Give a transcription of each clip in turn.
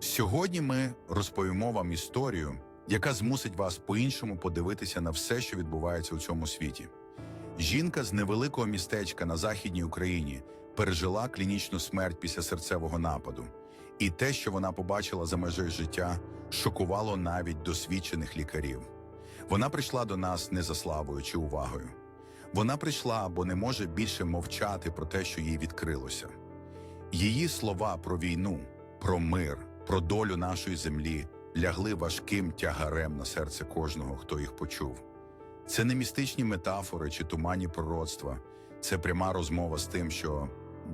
Сьогодні ми розповімо вам історію, яка змусить вас по-іншому подивитися на все, що відбувається у цьому світі. Жінка з невеликого містечка на західній Україні пережила клінічну смерть після серцевого нападу, і те, що вона побачила за межею життя, шокувало навіть досвідчених лікарів. Вона прийшла до нас не за славою чи увагою. Вона прийшла, бо не може більше мовчати про те, що їй відкрилося. Її слова про війну, про мир, про долю нашої землі лягли важким тягарем на серце кожного, хто їх почув. Це не містичні метафори чи туманні пророцтва, це пряма розмова з тим, що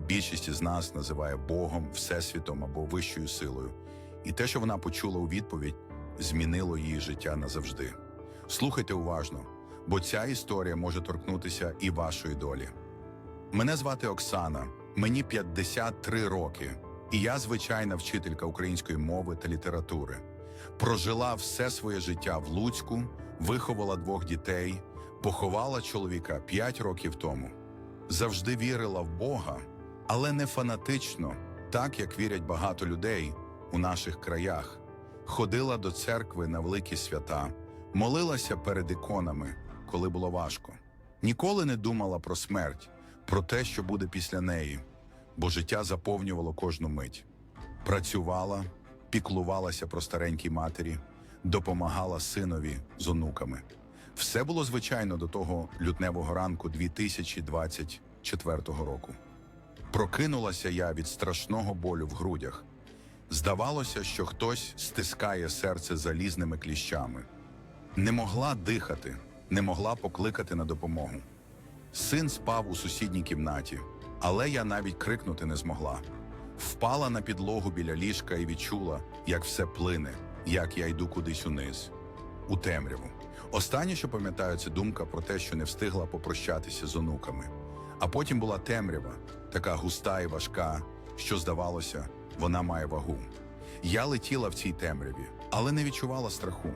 більшість із нас називає Богом, Всесвітом або вищою силою. І те, що вона почула у відповідь, змінило її життя назавжди. Слухайте уважно, бо ця історія може торкнутися і вашої долі. Мене звати Оксана, мені 53 роки, і я звичайна вчителька української мови та літератури. Прожила все своє життя в Луцьку, виховала двох дітей, поховала чоловіка 5 років тому. Завжди вірила в Бога, але не фанатично, так як вірять багато людей у наших краях. Ходила до церкви на великі свята, молилася перед іконами, коли було важко. Ніколи не думала про смерть, про те, що буде після неї, бо життя заповнювало кожну мить. Працювала, піклувалася про старенькій матері, допомагала синові з онуками. Все було звичайно до того лютневого ранку 2024 року. Прокинулася я від страшного болю в грудях. Здавалося, що хтось стискає серце залізними кліщами. Не могла дихати, не могла покликати на допомогу. Син спав у сусідній кімнаті, але я навіть крикнути не змогла. Впала на підлогу біля ліжка і відчула, як все плине, як я йду кудись униз, у темряву. Останнє, що пам'ятаю, це думка про те, що не встигла попрощатися з онуками. А потім була темрява, така густа і важка, що здавалося, вона має вагу. Я летіла в цій темряві, але не відчувала страху.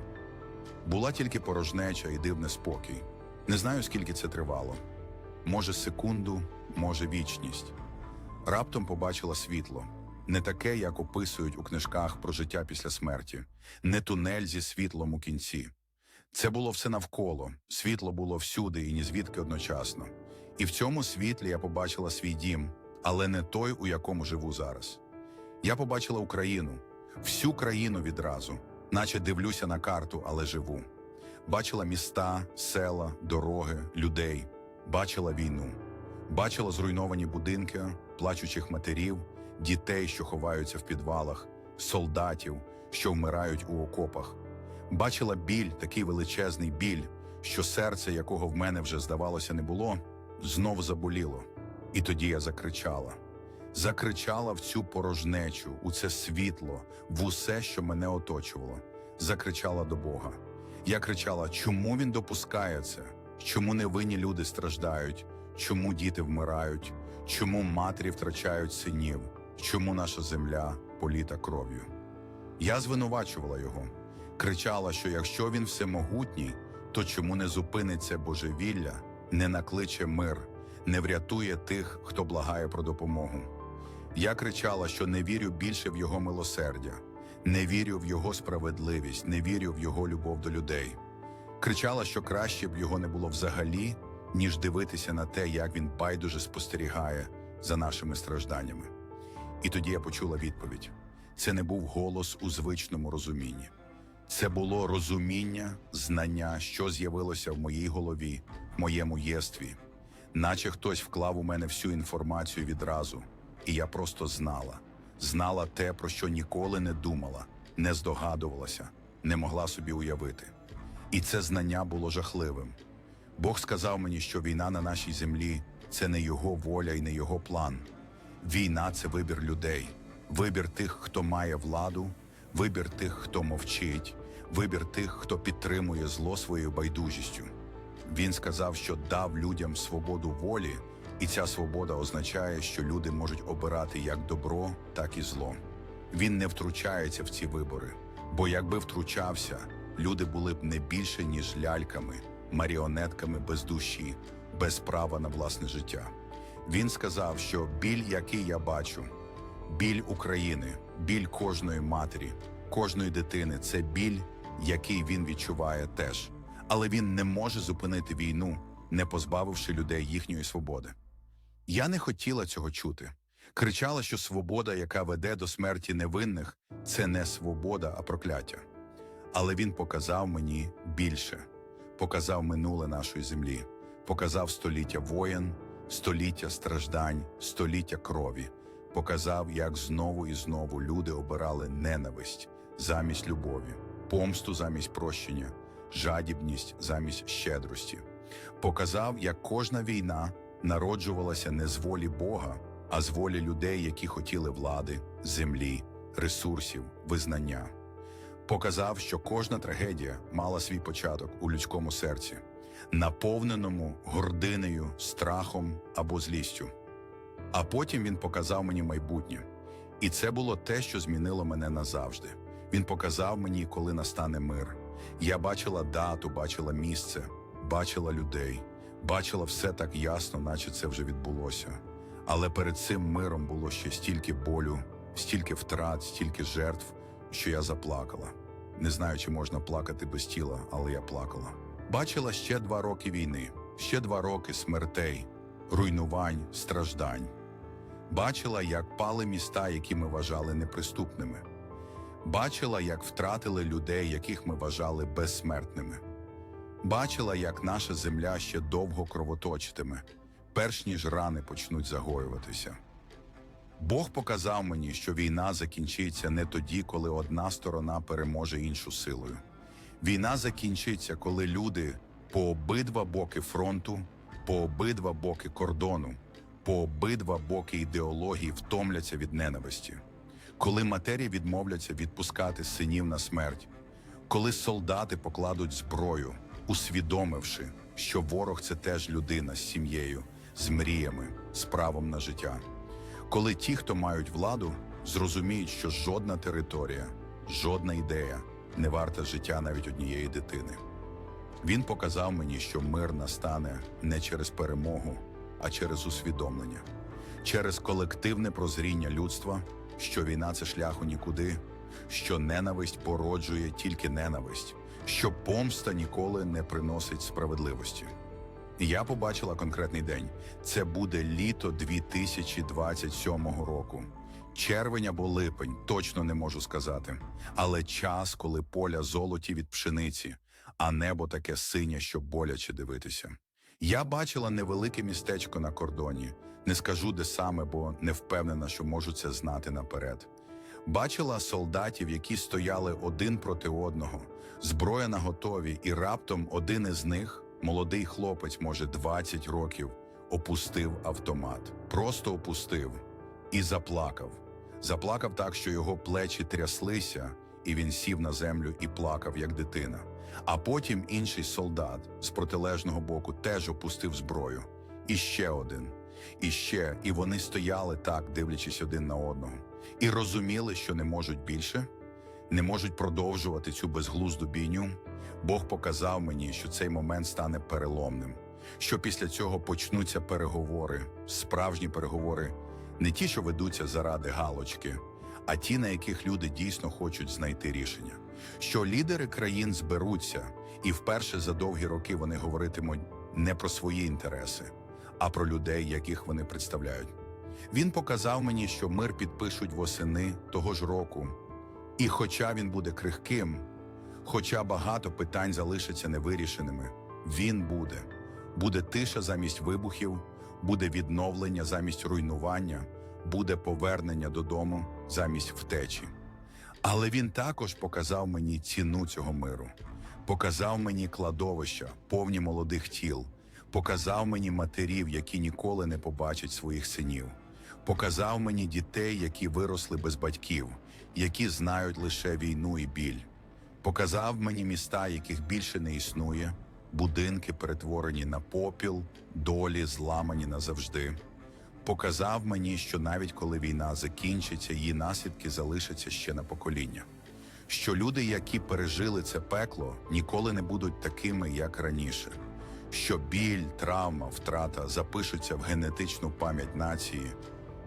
Була тільки порожнеча і дивний спокій. Не знаю, скільки це тривало. Може, секунду, може, вічність. Раптом побачила світло. Не таке, як описують у книжках про життя після смерті, не тунель зі світлом у кінці. Це було все навколо, світло було всюди і ні звідки одночасно. І в цьому світлі я побачила свій дім, але не той, у якому живу зараз. Я побачила Україну, всю країну відразу, наче дивлюся на карту, але живу. Бачила міста, села, дороги, людей, бачила війну, бачила зруйновані будинки, плачучих матерів, дітей, що ховаються в підвалах, солдатів, що вмирають у окопах. Бачила біль, такий величезний біль, що серце, якого в мене вже здавалося не було, знов заболіло. І тоді я закричала. Закричала в цю порожнечу, у це світло, в усе, що мене оточувало. Закричала до Бога. Я кричала, чому він допускає це? Чому невинні люди страждають? Чому діти вмирають? Чому матері втрачають синів? Чому наша земля політа кров'ю? Я звинувачувала його, кричала, що якщо він всемогутній, то чому не зупиниться божевілля, не накличе мир, не врятує тих, хто благає про допомогу. Я кричала, що не вірю більше в його милосердя, не вірю в його справедливість, не вірю в його любов до людей. Кричала, що краще б його не було взагалі, ніж дивитися на те, як він байдуже спостерігає за нашими стражданнями. І тоді я почула відповідь: це не був голос у звичному розумінні. Це було розуміння, знання, що з'явилося в моїй голові, в моєму єстві, наче хтось вклав у мене всю інформацію відразу, і я просто знала, знала те, про що ніколи не думала, не здогадувалася, не могла собі уявити. І це знання було жахливим. Бог сказав мені, що війна на нашій землі це не його воля і не його план. Війна це вибір людей, вибір тих, хто має владу, вибір тих, хто мовчить, вибір тих, хто підтримує зло своєю байдужістю. Він сказав, що дав людям свободу волі, і ця свобода означає, що люди можуть обирати як добро, так і зло. Він не втручається в ці вибори, бо якби втручався, люди були б не більше, ніж ляльками, маріонетками без душі, без права на власне життя. Він сказав, що біль, який я бачу, біль України, біль кожної матері, кожної дитини це біль, який він відчуває теж. Але він не може зупинити війну, не позбавивши людей їхньої свободи. Я не хотіла цього чути. Кричала, що свобода, яка веде до смерті невинних, це не свобода, а прокляття. Але він показав мені більше, показав минуле нашої землі, показав століття воєн, століття страждань, століття крові, показав, як знову і знову люди обирали ненависть замість любові, помсту замість прощення, жадібність замість щедрості. Показав, як кожна війна народжувалася не з волі Бога, а з волі людей, які хотіли влади, землі, ресурсів, визнання. Показав, що кожна трагедія мала свій початок у людському серці, наповненому гординею, страхом або злістю. А потім він показав мені майбутнє. І це було те, що змінило мене назавжди. Він показав мені, коли настане мир. Я бачила дату, бачила місце, бачила людей, бачила все так ясно, наче це вже відбулося. Але перед цим миром було ще стільки болю, стільки втрат, стільки жертв, що я заплакала. Не знаю, чи можна плакати без тіла, але я плакала. Бачила ще два роки війни, ще два роки смертей, руйнувань, страждань. Бачила, як пали міста, які ми вважали неприступними. Бачила, як втратили людей, яких ми вважали безсмертними. Бачила, як наша земля ще довго кровоточитиме, перш ніж рани почнуть загоюватися. Бог показав мені, що війна закінчиться не тоді, коли одна сторона переможе іншу силою. Війна закінчиться, коли люди по обидва боки фронту, по обидва боки кордону, по обидва боки ідеології втомляться від ненависті, коли матері відмовляться відпускати синів на смерть, коли солдати покладуть зброю, усвідомивши, що ворог це теж людина з сім'єю, з мріями, з правом на життя. Коли ті, хто мають владу, зрозуміють, що жодна територія, жодна ідея не варта життя навіть однієї дитини. Він показав мені, що мир настане не через перемогу, а через усвідомлення, через колективне прозріння людства, що війна це шлях у нікуди, що ненависть породжує тільки ненависть, що помста ніколи не приносить справедливості. Я побачила конкретний день. Це буде літо 2027 року. Червень або липень, точно не можу сказати. Але час, коли поля золоті від пшениці, а небо таке синє, що боляче дивитися. Я бачила невелике містечко на кордоні. Не скажу, де саме, бо не впевнена, що можу це знати наперед. Бачила солдатів, які стояли один проти одного, зброя на готові, і раптом один із них, молодий хлопець, може 20 років, опустив автомат. Просто опустив і заплакав. Заплакав так, що його плечі тряслися, і він сів на землю і плакав, як дитина. А потім інший солдат з протилежного боку теж опустив зброю. І ще один, і ще, і вони стояли так, дивлячись один на одного, і розуміли, що не можуть більше, не можуть продовжувати цю безглузду бійню. Бог показав мені, що цей момент стане переломним, що після цього почнуться переговори, справжні переговори, не ті, що ведуться заради галочки, а ті, на яких люди дійсно хочуть знайти рішення. Що лідери країн зберуться, і вперше за довгі роки вони говоритимуть не про свої інтереси, а про людей, яких вони представляють. Він показав мені, що мир підпишуть восени того ж року, і хоча він буде крихким, хоча багато питань залишаться невирішеними, він буде. Буде тиша замість вибухів, буде відновлення замість руйнування, буде повернення додому замість втечі. Але він також показав мені ціну цього миру, показав мені кладовища, повні молодих тіл, показав мені матерів, які ніколи не побачать своїх синів, показав мені дітей, які виросли без батьків, які знають лише війну і біль. Показав мені міста, яких більше не існує, будинки перетворені на попіл, долі зламані назавжди. Показав мені, що навіть коли війна закінчиться, її наслідки залишаться ще на покоління. Що люди, які пережили це пекло, ніколи не будуть такими, як раніше. Що біль, травма, втрата запишуться в генетичну пам'ять нації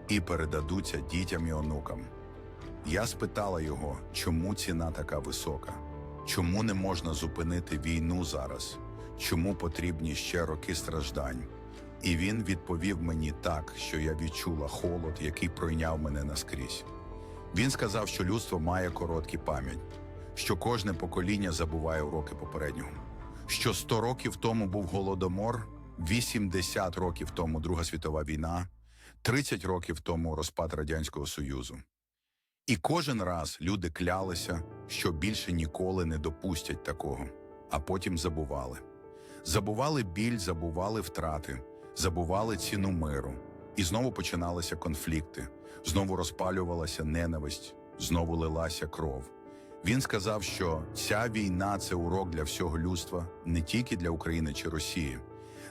і передадуться дітям і онукам. Я спитала його, чому ціна така висока, чому не можна зупинити війну зараз, чому потрібні ще роки страждань. І він відповів мені так, що я відчула холод, який пройняв мене наскрізь. Він сказав, що людство має короткі пам'ять, що кожне покоління забуває уроки попереднього, що 100 років тому був голодомор, 80 років тому Друга світова війна, 30 років тому розпад Радянського Союзу. І кожен раз люди клялися, що більше ніколи не допустять такого, а потім забували. Забували біль, забували втрати, забували ціну миру. І знову починалися конфлікти, знову розпалювалася ненависть, знову лилася кров. Він сказав, що ця війна це урок для всього людства, не тільки для України чи Росії.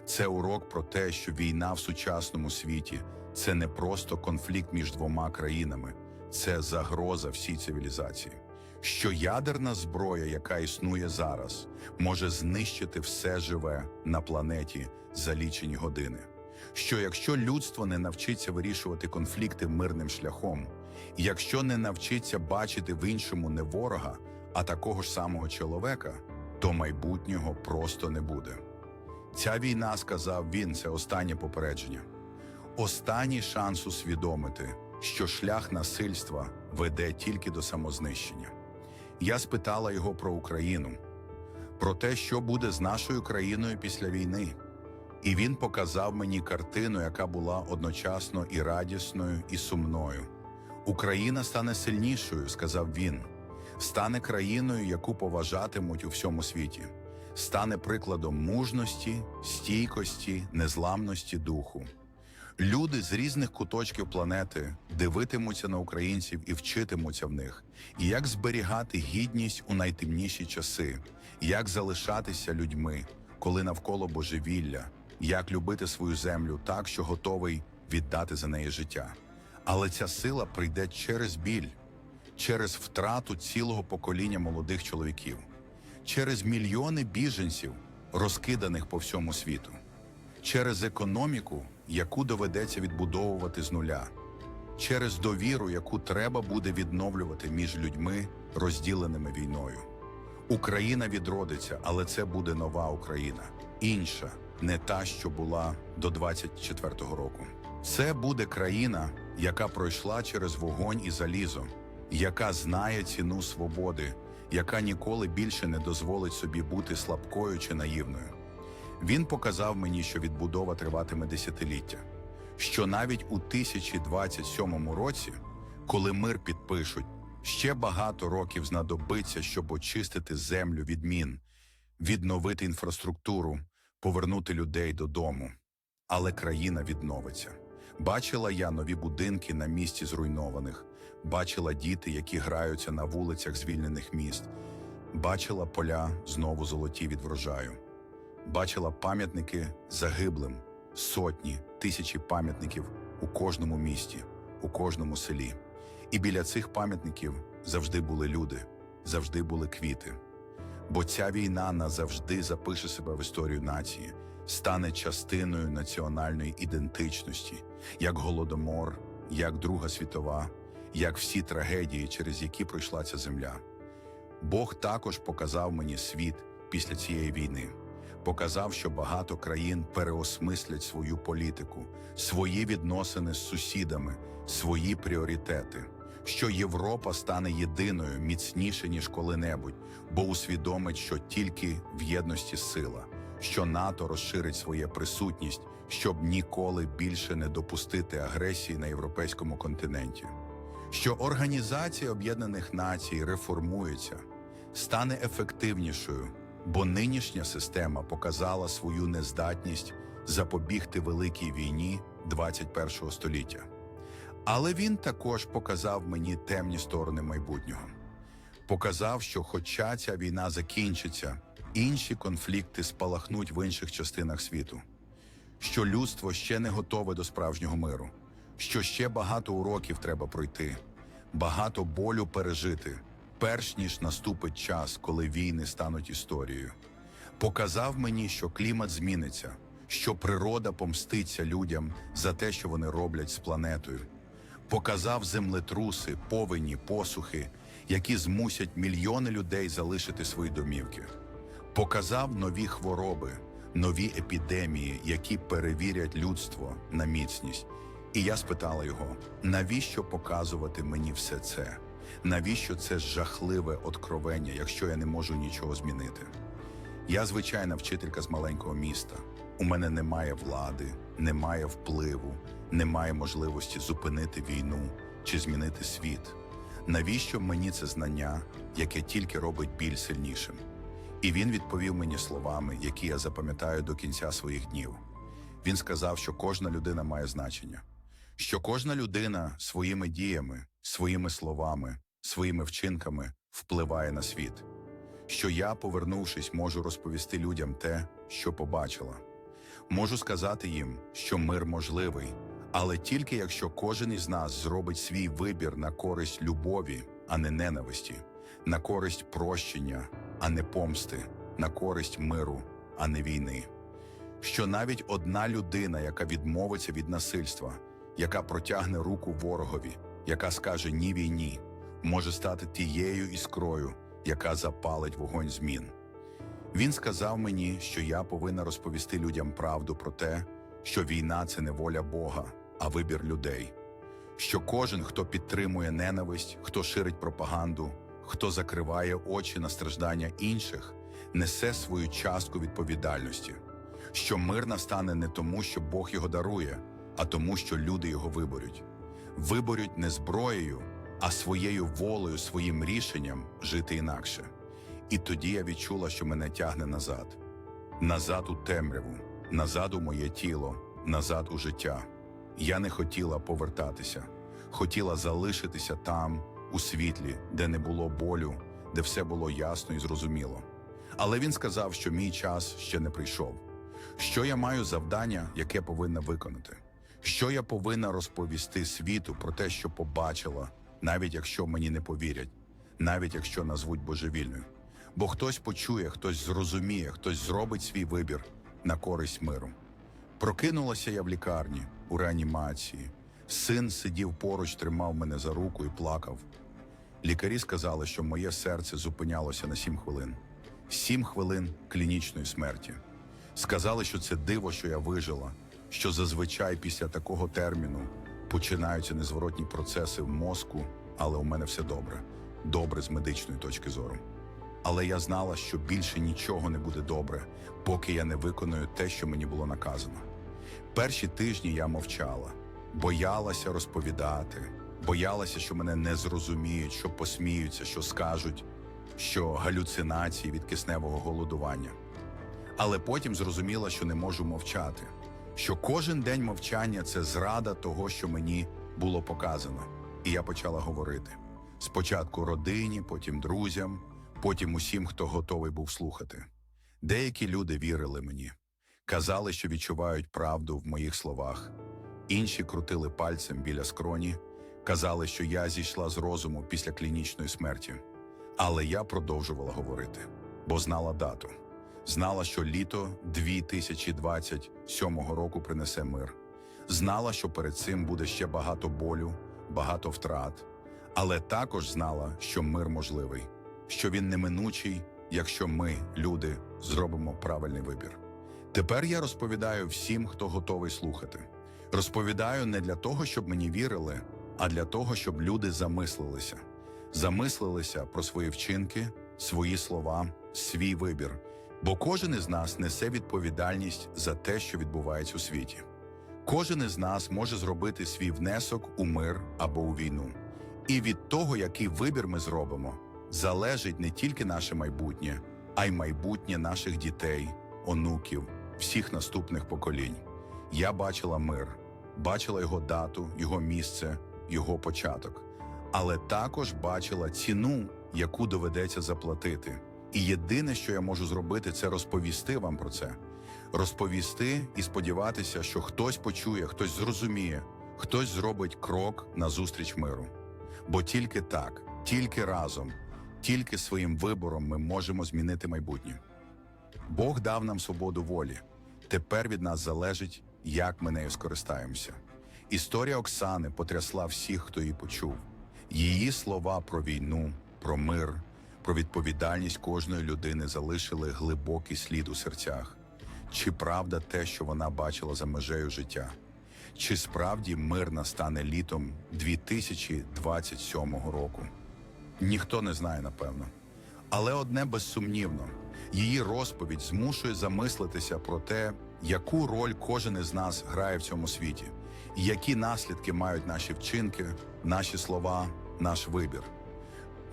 Це урок про те, що війна в сучасному світі це не просто конфлікт між двома країнами, це загроза всій цивілізації. Що ядерна зброя, яка існує зараз, може знищити все живе на планеті за лічені години. Що якщо людство не навчиться вирішувати конфлікти мирним шляхом, якщо не навчиться бачити в іншому не ворога, а такого ж самого чоловіка, то майбутнього просто не буде. Ця війна, сказав він, це останнє попередження. Останній шанс усвідомити, що шлях насильства веде тільки до самознищення. Я спитала його про Україну, про те, що буде з нашою країною після війни. І він показав мені картину, яка була одночасно і радісною, і сумною. Україна стане сильнішою, сказав він, стане країною, яку поважатимуть у всьому світі, стане прикладом мужності, стійкості, незламності духу. Люди з різних куточків планети дивитимуться на українців і вчитимуться в них, і як зберігати гідність у найтемніші часи, як залишатися людьми, коли навколо божевілля, як любити свою землю так, що готовий віддати за неї життя. Але ця сила прийде через біль, через втрату цілого покоління молодих чоловіків, через мільйони біженців, розкиданих по всьому світу, через економіку, яку доведеться відбудовувати з нуля, через довіру, яку треба буде відновлювати між людьми, розділеними війною. Україна відродиться, але це буде нова Україна, інша, не та, що була до 24-го року. Це буде країна, яка пройшла через вогонь і залізо, яка знає ціну свободи, яка ніколи більше не дозволить собі бути слабкою чи наївною. Він показав мені, що відбудова триватиме десятиліття, що навіть у 1027 році, коли мир підпишуть, ще багато років знадобиться, щоб очистити землю від мін, відновити інфраструктуру, повернути людей додому. Але країна відновиться. Бачила я нові будинки на місці зруйнованих, бачила діти, які граються на вулицях звільнених міст, бачила поля знову золоті від врожаю. Бачила пам'ятники загиблим, сотні, тисячі пам'ятників у кожному місті, у кожному селі. І біля цих пам'ятників завжди були люди, завжди були квіти. Бо ця війна назавжди запише себе в історію нації, стане частиною національної ідентичності, як голодомор, як Друга світова, як всі трагедії, через які пройшла ця земля. Бог також показав мені світ після цієї війни. Показав, що багато країн переосмислять свою політику, свої відносини з сусідами, свої пріоритети, що Європа стане єдиною міцніше, ніж коли-небудь, бо усвідомить, що тільки в єдності сила, що НАТО розширить своє присутність, щоб ніколи більше не допустити агресії на європейському континенті, що Організація Об'єднаних Націй реформується, стане ефективнішою. Бо нинішня система показала свою нездатність запобігти великій війні 21-го століття. Але він також показав мені темні сторони майбутнього. Показав, що, хоча ця війна закінчиться, інші конфлікти спалахнуть в інших частинах світу, що людство ще не готове до справжнього миру, що ще багато уроків треба пройти, багато болю пережити перш ніж наступить час, коли війни стануть історією. Показав мені, що клімат зміниться, що природа помститься людям за те, що вони роблять з планетою. показав землетруси, повені, посухи, які змусять мільйони людей залишити свої домівки, показав нові хвороби, нові епідемії, які перевірять людство на міцність. І я спитала його: навіщо показувати мені все це? Навіщо це жахливе откровення, якщо я не можу нічого змінити? Я звичайна вчителька з маленького міста. У мене немає влади, немає впливу, немає можливості зупинити війну чи змінити світ. Навіщо мені це знання, яке тільки робить біль сильнішим? І він відповів мені словами, які я запам'ятаю до кінця своїх днів. Він сказав, що кожна людина має значення, що кожна людина своїми діями, своїми словами, своїми вчинками впливає на світ що я, повернувшись, можу розповісти людям те, що побачила. Можу сказати їм, що мир можливий, але тільки якщо кожен із нас зробить свій вибір на користь любові, а не ненависті, на користь прощення, а не помсти, на користь миру, а не війни. Що навіть одна людина, яка відмовиться від насильства, яка протягне руку ворогові, яка скаже ні війні, може стати тією іскрою, яка запалить вогонь змін. Він сказав мені, що я повинна розповісти людям правду про те, що війна це не воля Бога, а вибір людей. Що кожен, хто підтримує ненависть, хто ширить пропаганду, хто закриває очі на страждання інших, несе свою частку відповідальності, що мир настане не тому, що Бог його дарує, а тому, що люди його виборють. Виборють не зброєю, а своєю волею, своїм рішенням жити інакше. І тоді я відчула, що мене тягне назад, назад у темряву, назад у моє тіло, назад у життя. Я не хотіла повертатися, хотіла залишитися там, у світлі, де не було болю, де все було ясно і зрозуміло. Але він сказав, що мій час ще не прийшов. Що я маю завдання, яке повинна виконати? Що я повинна розповісти світу про те, що побачила, навіть якщо мені не повірять, навіть якщо назвуть божевільною. Бо хтось почує, хтось зрозуміє, хтось зробить свій вибір на користь миру. Прокинулася я в лікарні у реанімації. Син сидів поруч, тримав мене за руку і плакав. Лікарі сказали, що моє серце зупинялося на сім хвилин. Сім хвилин клінічної смерті. Сказали, що це диво, що я вижила, що зазвичай після такого терміну починаються незворотні процеси в мозку, але у мене все добре. Добре з медичної точки зору. Але я знала, що більше нічого не буде добре, поки я не виконую те, що мені було наказано. Перші тижні я мовчала, боялася розповідати, боялася, що мене не зрозуміють, що посміються, що скажуть, що галюцинації від кисневого голодування. Але потім зрозуміла, що не можу мовчати, що кожен день мовчання це зрада того, що мені було показано. І я почала говорити спочатку родині, потім друзям, потім усім, хто готовий був слухати. Деякі люди вірили мені, казали, що відчувають правду в моїх словах. Інші крутили пальцем біля скроні, казали, що я зійшла з розуму після клінічної смерті. Але я продовжувала говорити, бо знала дату. Знала, що літо 2027 року принесе мир. Знала, що перед цим буде ще багато болю, багато втрат, але також знала, що мир можливий, що він неминучий, якщо ми, люди, зробимо правильний вибір. Тепер я розповідаю всім, хто готовий слухати. Розповідаю не для того, щоб мені вірили, а для того, щоб люди замислилися. Замислилися про свої вчинки, свої слова, свій вибір. Бо кожен із нас несе відповідальність за те, що відбувається у світі. Кожен із нас може зробити свій внесок у мир або у війну. І від того, який вибір ми зробимо, залежить не тільки наше майбутнє, а й майбутнє наших дітей, онуків, всіх наступних поколінь. Я бачила мир, бачила його дату, його місце, його початок, але також бачила ціну, яку доведеться заплатити. І єдине, що я можу зробити, це розповісти вам про це, розповісти і сподіватися, що хтось почує, хтось зрозуміє, хтось зробить крок назустріч миру. Бо тільки так, тільки разом, тільки своїм вибором ми можемо змінити майбутнє. Бог дав нам свободу волі. Тепер від нас залежить, як ми нею скористаємося. Історія Оксани потрясла всіх, хто її почув. Її слова про війну, про мир, про відповідальність кожної людини залишили глибокий слід у серцях. Чи правда те, що вона бачила за межею життя? Чи справді мир настане літом 2027 року? Ніхто не знає, напевно. Але одне безсумнівно, її розповідь змушує замислитися про те, яку роль кожен із нас грає в цьому світі, і які наслідки мають наші вчинки, наші слова, наш вибір.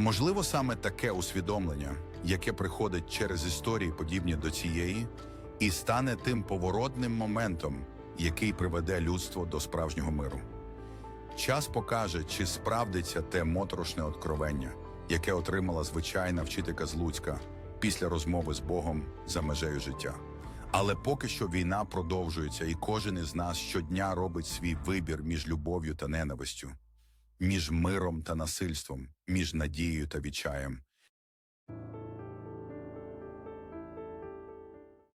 Можливо, саме таке усвідомлення, яке приходить через історії, подібні до цієї, і стане тим поворотним моментом, який приведе людство до справжнього миру. Час покаже, чи справдиться те моторошне откровення, яке отримала звичайна вчителька з Луцька після розмови з Богом за межею життя. Але поки що війна продовжується, і кожен із нас щодня робить свій вибір між любов'ю та ненавистю, між миром та насильством, між надією та відчаєм.